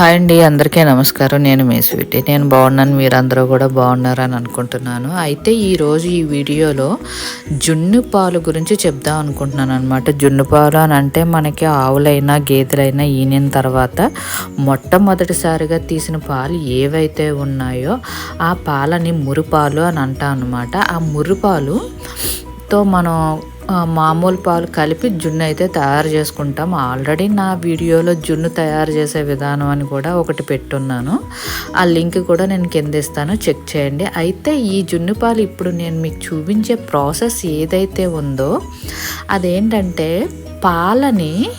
Hi అండి అందరికీ నమస్కారం. నేను మీ స్వీటీ. నేను బాగున్నాను మీరందరూ కూడా బాగున్నారని అనుకుంటున్నాను. అయితే ఈరోజు ఈ వీడియోలో జున్ను పాలు గురించి చెప్దాం అనుకుంటున్నాను అనమాట జున్ను పాలు అని అంటే మనకి ఆవులైనా గేదెలైనా ఈనిన తర్వాత మొట్టమొదటిసారిగా తీసిన పాలు ఏవైతే ఉన్నాయో ఆ పాలని మురుపాలు అని అంటాం అనమాట ఆ మురుపాలుతో మనం మామూలు పాలు కలిపి జున్ను అయితే తయారు చేసుకుంటాం. ఆల్రెడీ నా వీడియోలో జున్ను తయారు చేసే విధానం అని కూడా ఒకటి పెట్టున్నాను. ఆ లింక్ కూడా నేను కింద ఇస్తాను. చెక్ చేయండి. అయితే ఈ జున్ను పాలు ఇప్పుడు నేను మీకు చూపించే ప్రాసెస్ ఏదైతే ఉందో అదేంటంటే పాలని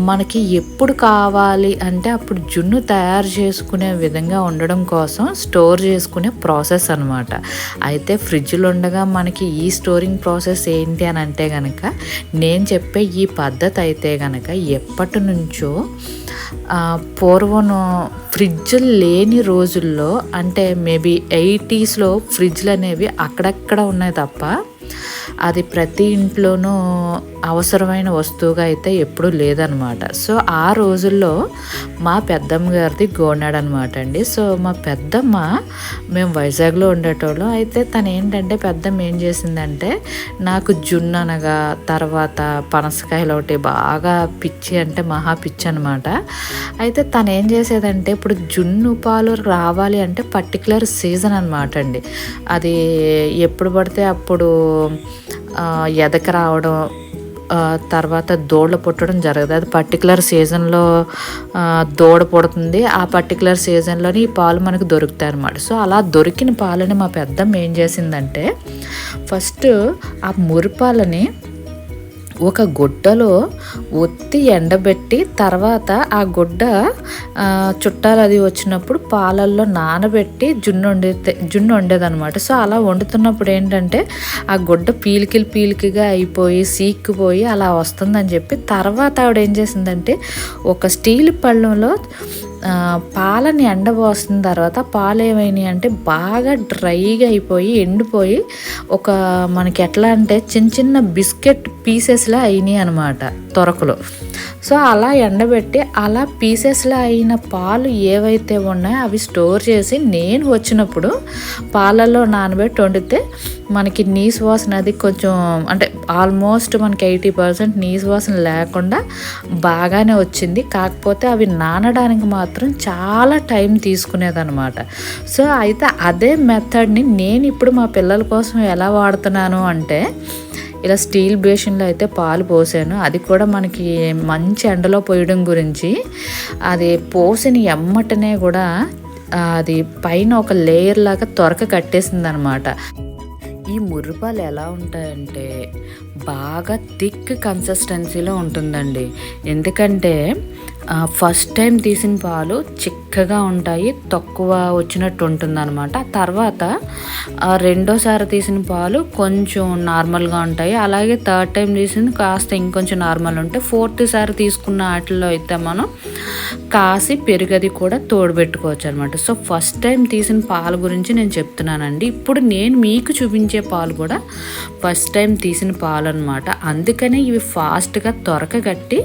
మనకి ఎప్పుడు కావాలి అంటే అప్పుడు జున్ను తయారు చేసుకునే విధంగా ఉండడం కోసం స్టోర్ చేసుకునే ప్రాసెస్ అనమాట అయితే ఫ్రిడ్జ్లో ఉండగా మనకి ఈ స్టోరింగ్ ప్రాసెస్ ఏంటి అని అంటే కనుక నేను చెప్పే ఈ పద్ధతి అయితే కనుక ఎప్పటి నుంచో పూర్వం ఫ్రిడ్జ్ లేని రోజుల్లో అంటే మేబీ ఎయిటీస్లో ఫ్రిడ్జ్లు అనేవి అక్కడక్కడ ఉన్నాయి తప్ప అది ప్రతి ఇంట్లోనూ అవసరమైన వస్తువుగా అయితే ఎప్పుడూ లేదనమాట సో ఆ రోజుల్లో మా పెద్దమ్మ గారిది గోనాడు అనమాట అండి. సో మా పెద్దమ్మ మేము వైజాగ్లో ఉండేటోళ్ళం. అయితే తను ఏంటంటే పెద్దమ్మ ఏం చేసిందంటే నాకు జున్ను అనగా తర్వాత పనసకాయలు ఒకటి బాగా పిచ్చి అంటే మహా పిచ్చి అనమాట అయితే తను ఏం చేసేదంటే ఇప్పుడు జున్ను పాలు రావాలి అంటే పర్టికులర్ సీజన్ అనమాట అండి. అది ఎప్పుడు పడితే అప్పుడు ఎదక రావడం తర్వాత దూడలు పుట్టడం జరగదు. అది పర్టికులర్ సీజన్లో దూడ పుడుతుంది. ఆ పర్టికులర్ సీజన్లోని ఈ పాలు మనకు దొరుకుతాయి అన్నమాట. సో అలా దొరికిన పాలని మా పెద్దమ్మ ఏం చేసిందంటే ఫస్ట్ ఆ మురిపాలని ఒక గుడ్డలో ఒత్తి ఎండబెట్టి తర్వాత ఆ గుడ్డ చుట్టాలు అది వచ్చినప్పుడు పాలల్లో నానబెట్టి జున్ను వండితే జున్ను వండేదనమాట సో అలా వండుతున్నప్పుడు ఏంటంటే ఆ గుడ్డ పీలికిలు పీలికిగా అయిపోయి సీక్కుపోయి అలా వస్తుందని చెప్పి తర్వాత ఆవిడ ఏం చేసిందంటే ఒక స్టీల్ పళ్ళంలో పాలని ఎండబోసిన తర్వాత పాలు ఏమైనాయి అంటే బాగా డ్రైగా అయిపోయి ఎండిపోయి ఒక మనకి ఎట్లా అంటే చిన్న చిన్న బిస్కెట్ పీసెస్లా అయినాయి అనమాట తొరకలు. సో అలా ఎండబెట్టి అలా పీసెస్లో అయిన పాలు ఏవైతే ఉన్నాయో అవి స్టోర్ చేసి నేను వచ్చినప్పుడు పాలల్లో నానబెట్టి వండితే మనకి నీసు వాసన అది కొంచెం అంటే ఆల్మోస్ట్ మనకి ఎయిటీ పర్సెంట్ నీసు వాసన లేకుండా బాగానే వచ్చింది. కాకపోతే అవి నానడానికి మాత్రం చాలా టైం తీసుకునేదనమాట సో అయితే అదే మెథడ్ని నేను ఇప్పుడు మా పిల్లల కోసం ఎలా వాడుతున్నాను అంటే ఇలా స్టీల్ బేషన్లో అయితే పాలు పోసాను. అది కూడా మనకి మంచి ఎండలో పోయడం గురించి. అది పోసిన ఎమ్మటనే కూడా అది పైన ఒక లేయర్ లాగా త్వరక కట్టేసింది అనమాట ఈ ముర్రిపాలు ఎలా ఉంటాయంటే బాగా థిక్ కన్సిస్టెన్సీలో ఉంటుందండి. ఎందుకంటే ఫస్ట్ టైం తీసిన పాలు చిక్కగా ఉంటాయి తక్కువ వచ్చినట్టు ఉంటుంది అనమాట తర్వాత రెండోసారి తీసిన పాలు కొంచెం నార్మల్గా ఉంటాయి. అలాగే థర్డ్ టైం తీసింది కాస్త ఇంకొంచెం నార్మల్ ఉంటాయి ఫోర్త్ సారి తీసుకున్న వాటిల్లో అయితే మనం కాసి పెరుగది కూడా తోడుపెట్టుకోవచ్చు అనమాట సో ఫస్ట్ టైం తీసిన పాలు గురించి నేను చెప్తున్నానండి. ఇప్పుడు నేను మీకు చూపించే పాలు కూడా ఫస్ట్ టైం తీసిన పాలు అనమాట అందుకనే ఇవి ఫాస్ట్గా త్వరక కట్టి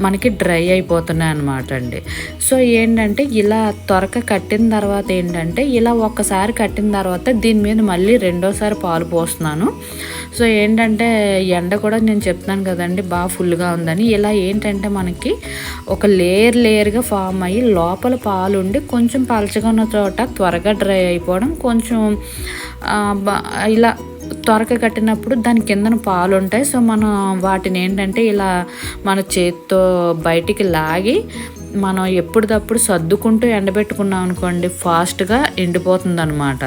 మనకి డ్రై అయిపోతున్నాయి అనమాట అండి. సో ఏంటంటే ఇలా త్వరక కట్టిన తర్వాత ఏంటంటే ఇలా ఒక్కసారి కట్టిన తర్వాత దీని మీద మళ్ళీ రెండోసారి పాలు పోస్తున్నాను. సో ఏంటంటే ఎండ కూడా నేను చెప్తున్నాను కదండి బాగా ఫుల్గా ఉందని. ఇలా ఏంటంటే మనకి ఒక లేయర్ లేయర్గా ఫామ్ అయ్యి లోపల పాలు ఉండి కొంచెం పలచగా ఉన్న చోట త్వరగా డ్రై అయిపోవడం కొంచెం ఇలా త్వరగా కట్టినప్పుడు దాని కిందన పాలు ఉంటాయి. సో మనం వాటిని ఏంటంటే ఇలా మన చేతితో బయటికి లాగి మనం ఎప్పటిదప్పుడు సర్దుకుంటూ ఎండబెట్టుకున్నాం అనుకోండి ఫాస్ట్గా ఎండిపోతుంది అనమాట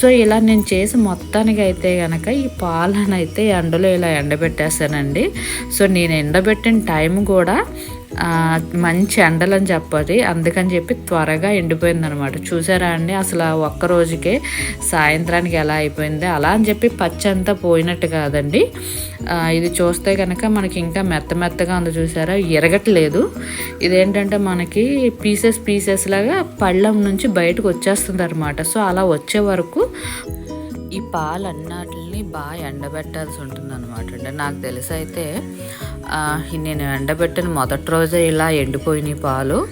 సో ఇలా నేను చేసి మొత్తానికి అయితే కనుక ఈ పాలను అయితే ఎండలో ఇలా ఎండబెట్టేస్తానండి సో నేను ఎండబెట్టిన టైం కూడా మంచి ఎండలని చెప్పాలి. అందుకని చెప్పి త్వరగా ఎండిపోయిందనమాట చూసారా అండి? అసలు ఒక్క రోజుకే సాయంత్రానికి ఎలా అయిపోయింది? అలా అని చెప్పి పచ్చి అంతా పోయినట్టు కాదండి. ఇది చూస్తే కనుక మనకి ఇంకా మెత్త మెత్తగా ఉంది చూసారా? ఎరగట్లేదు. ఇదేంటంటే మనకి పీసెస్ పీసెస్ లాగా పళ్ళం నుంచి బయటకు వచ్చేస్తుంది అనమాట సో అలా వచ్చే వరకు ఈ పాలు అన్నాటిని బాగా ఎండబెట్టాల్సి ఉంటుంది అనమాట అండి. నాకు తెలిసి అయితే నేను ఎండబెట్టిన మొదటి రోజే ఇలా ఎండిపోయినాయి పాలు.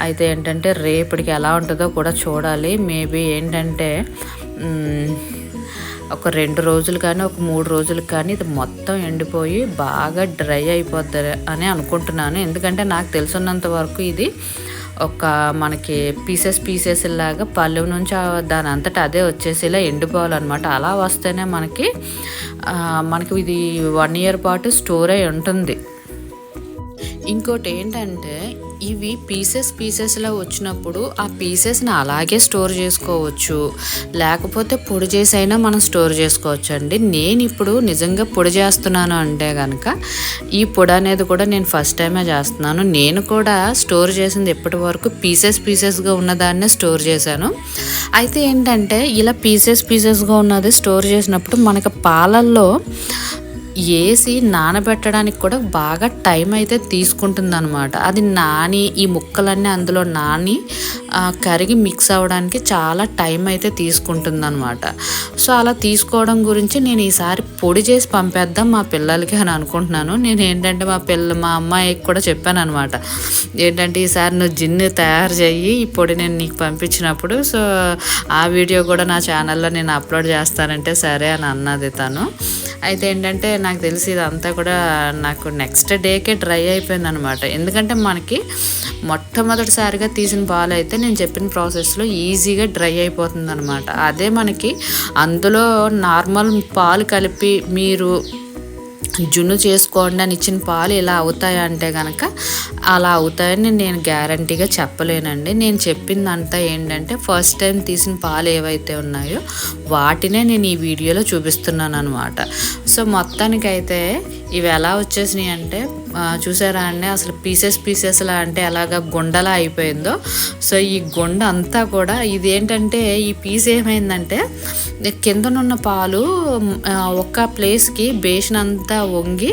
అయితే ఏంటంటే రేపటికి ఎలా ఉంటుందో కూడా చూడాలి. మేబీ ఏంటంటే ఒక రెండు రోజులు కానీ ఒక మూడు రోజులు కానీ ఇది మొత్తం ఎండిపోయి బాగా డ్రై అయిపోద్ది అని అనుకుంటున్నాను. ఎందుకంటే నాకు తెలుసున్నంత వరకు ఇది ఒక మనకి పీసెస్ పీసెస్ లాగా పళ్ళు నుంచి దాని అంతటా అదే వచ్చేసి ఇలా ఎండిపోవాలన్నమాట. అలా వస్తేనే మనకి మనకి ఇది వన్ ఇయర్ పాటు స్టోర్ అయి ఉంటుంది. ఇంకోటి ఏంటంటే ఇవి పీసెస్ పీసెస్లో వచ్చినప్పుడు ఆ పీసెస్ని అలాగే స్టోర్ చేసుకోవచ్చు. లేకపోతే పొడి చేసైనా మనం స్టోర్ చేసుకోవచ్చు అండి నేను ఇప్పుడు నిజంగా పొడి చేస్తున్నాను అంటే కనుక ఈ పొడి అనేది కూడా నేను ఫస్ట్ టైమే చేస్తున్నాను. నేను కూడా స్టోర్ చేసింది ఎప్పటి వరకు పీసెస్ పీసెస్గా ఉన్నదాన్నే స్టోర్ చేశాను. అయితే ఏంటంటే ఇలా పీసెస్ పీసెస్గా ఉన్నది స్టోర్ చేసినప్పుడు మనకి పాలల్లో వేసి నానబెట్టడానికి కూడా బాగా టైం అయితే తీసుకుంటుంది అనమాట అది నాని ఈ ముక్కలన్నీ అందులో నాని కరిగి మిక్స్ అవ్వడానికి చాలా టైం అయితే తీసుకుంటుంది అనమాట సో అలా తీసుకోవడం గురించి నేను ఈసారి పొడి చేసి పంపేద్దాం మా పిల్లలకి అని అనుకుంటున్నాను. నేను ఏంటంటే మా పిల్ల మా అమ్మాయికి కూడా చెప్పాను అనమాట ఏంటంటే ఈసారి నువ్వు జిన్ను తయారు చేయి ఈ పొడి నేను నీకు పంపించినప్పుడు. సో ఆ వీడియో కూడా నా ఛానల్లో నేను అప్లోడ్ చేస్తానంటే సరే అని అన్నది తను. అయితే ఏంటంటే నాకు తెలిసి ఇదంతా కూడా నాకు నెక్స్ట్ డేకే డ్రై అయిపోయింది అనమాట ఎందుకంటే మనకి మొట్టమొదటిసారిగా తీసిన పాలు అయితే నేను చెప్పిన ప్రాసెస్లో ఈజీగా డ్రై అయిపోతుంది అనమాట అదే మనకి అందులో నార్మల్ పాలు కలిపి మీరు జున్ను చేసుకోండి అని ఇచ్చిన పాలు ఇలా అవుతాయంటే కనుక అలా అవుతాయని నేను గ్యారంటీగా చెప్పలేనండి. నేను చెప్పిందంతా ఏంటంటే ఫస్ట్ టైం తీసిన పాలు ఏవైతే ఉన్నాయో వాటినే నేను ఈ వీడియోలో చూపిస్తున్నాను అనమాట సో మొత్తానికైతే ఇవి ఎలా వచ్చేసినాయి అంటే చూసారా అండి? అసలు పీసెస్ పీసెస్లా అంటే ఎలాగ గుండలా అయిపోయిందో. సో ఈ గుండ అంతా కూడా ఇదేంటంటే ఈ పీస్ ఏమైందంటే కిందనున్న పాలు ఒక ప్లేస్కి బేషన్ అంతా వంగి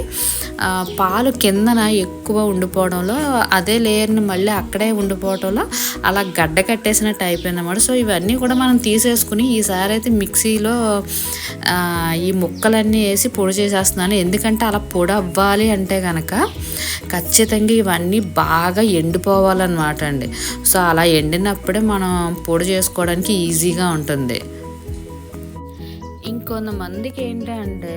పాలు కిందన ఎక్కువ ఉండిపోవడంలో అదే లేయర్ని మళ్ళీ అక్కడే ఉండిపోవడంలో అలా గడ్డ కట్టేసినట్టు అయిపోయింది అన్నమాట సో ఇవన్నీ కూడా మనం తీసేసుకుని ఈసారి అయితే మిక్సీలో ఈ ముక్కలన్నీ వేసి పొడి చేసేస్తున్నాను. ఎందుకంటే అలా పొడి అవ్వాలి అంటే కనుక ఖచ్చితంగా ఇవన్నీ బాగా ఎండిపోవాలన్నమాట అండి. సో అలా ఎండినప్పుడే మనం పొడి చేసుకోవడానికి ఈజీగా ఉంటుంది. కొంతమందికి ఏంటంటే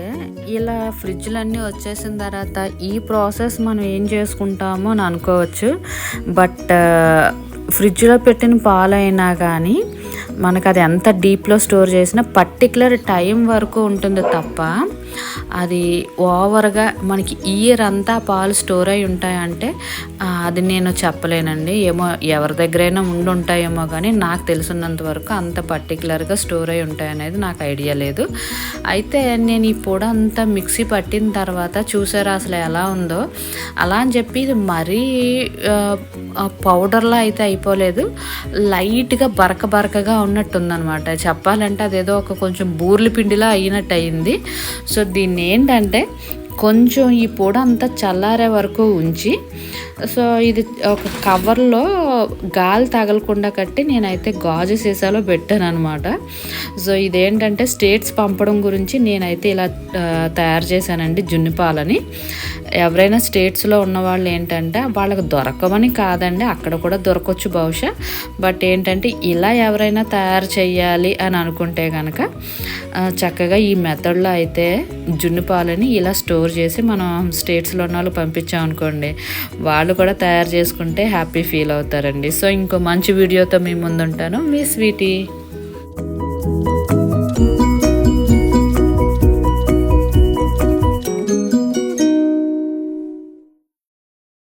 ఇలా ఫ్రిడ్జ్లన్నీ వచ్చేసిన తర్వాత ఈ ప్రాసెస్ మనం ఏం చేసుకుంటామో అని అనుకోవచ్చు. బట్ ఫ్రిడ్జ్లో పెట్టిన పాలైనా కానీ మనకు అది ఎంత డీప్లో స్టోర్ చేసినా పర్టికులర్ టైం వరకు ఉంటుంది తప్ప అది ఓవర్గా మనకి ఇయర్ అంతా పాలు స్టోర్ అయి ఉంటాయంటే అది నేను చెప్పలేనండి. ఏమో ఎవరి దగ్గరైనా ఉండి ఉంటాయేమో కానీ నాకు తెలిసినంత వరకు అంత పర్టికులర్గా స్టోర్ అయి ఉంటాయనేది నాకు ఐడియా లేదు. అయితే నేను ఈ పొడ అంతా మిక్సీ పట్టిన తర్వాత చూసారా అసలు ఎలా ఉందో? అలా అని చెప్పి ఇది మరీ పౌడర్లా అయితే అయిపోలేదు. లైట్గా బరక బరకగా ఉన్నట్టుందనమాట చెప్పాలంటే అదేదో ఒక కొంచెం బూర్లి పిండిలా అయినట్టు అయింది సో దీన్ని ఏంటంటే కొంచెం ఈ పొడి అంతా చల్లారే వరకు ఉంచి సో ఇది ఒక కవర్లో గాలి తగలకుండా కట్టి నేనైతే గాజు సీసాలో పెట్టాను అనమాట సో ఇదేంటంటే స్టేట్స్ పంపడం గురించి నేనైతే ఇలా తయారు చేశానండి జున్నిపాలని. ఎవరైనా స్టేట్స్లో ఉన్న వాళ్ళు ఏంటంటే వాళ్ళకి దొరకమని కాదండి అక్కడ కూడా దొరకవచ్చు బహుశా. బట్ ఏంటంటే ఇలా ఎవరైనా తయారు చేయాలి అని అనుకుంటే కనుక చక్కగా ఈ మెథడ్లో అయితే జున్ను పాలని ఇలా స్టోర్ చేసి మనం స్టేట్స్లో ఉన్న వాళ్ళు పంపించామనుకోండి వాళ్ళు కూడా తయారు చేసుకుంటే హ్యాపీ ఫీల్ అవుతారండి. సో ఇంకో మంచి వీడియోతో మీ ముందుంటాను. మీ స్వీటీ.